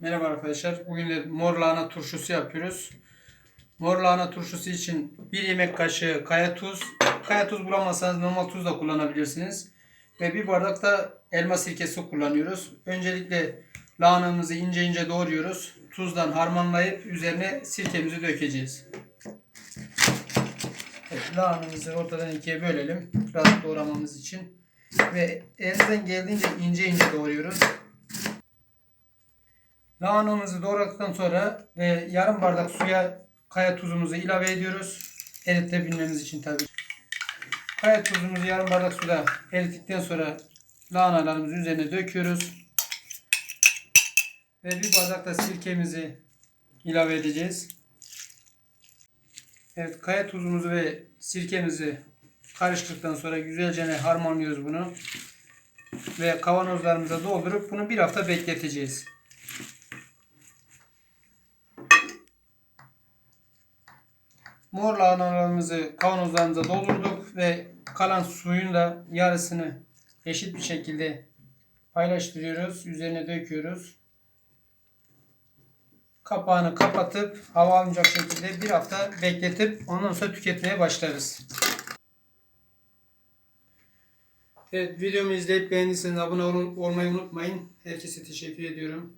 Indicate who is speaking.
Speaker 1: Merhaba arkadaşlar. Bugün de mor lahana turşusu yapıyoruz. Mor lahana turşusu için 1 yemek kaşığı kaya tuz. Kaya tuz bulamazsanız normal tuz da kullanabilirsiniz. Ve bir bardak da elma sirkesi kullanıyoruz. Öncelikle lahanamızı ince ince doğruyoruz. Tuzdan harmanlayıp üzerine sirkemizi dökeceğiz. Evet, lahanamızı ortadan ikiye bölelim. Rahat doğramamız için. Ve elinizden geldiğince ince ince doğruyoruz. Lahanamızı doğradıktan sonra ve yarım bardak suya kaya tuzumuzu ilave ediyoruz. Eritebilmemiz için tabii. Kaya tuzumuzu yarım bardak suda erittikten sonra lahanalarımızın üzerine döküyoruz. Ve bir bardak da sirkemizi ilave edeceğiz. Evet kaya tuzumuzu ve sirkemizi karıştırdıktan sonra güzelce harmanlıyoruz bunu. Ve kavanozlarımıza doldurup bunu bir hafta bekleteceğiz. Mor lahanalarımızı kavanozlarımıza doldurduk ve kalan suyun da yarısını eşit bir şekilde paylaştırıyoruz. Üzerine döküyoruz. Kapağını kapatıp hava almayacak şekilde bir hafta bekletip ondan sonra tüketmeye başlarız. Evet videomu izleyip beğendiyseniz abone olun- olmayı unutmayın. Herkese teşekkür ediyorum.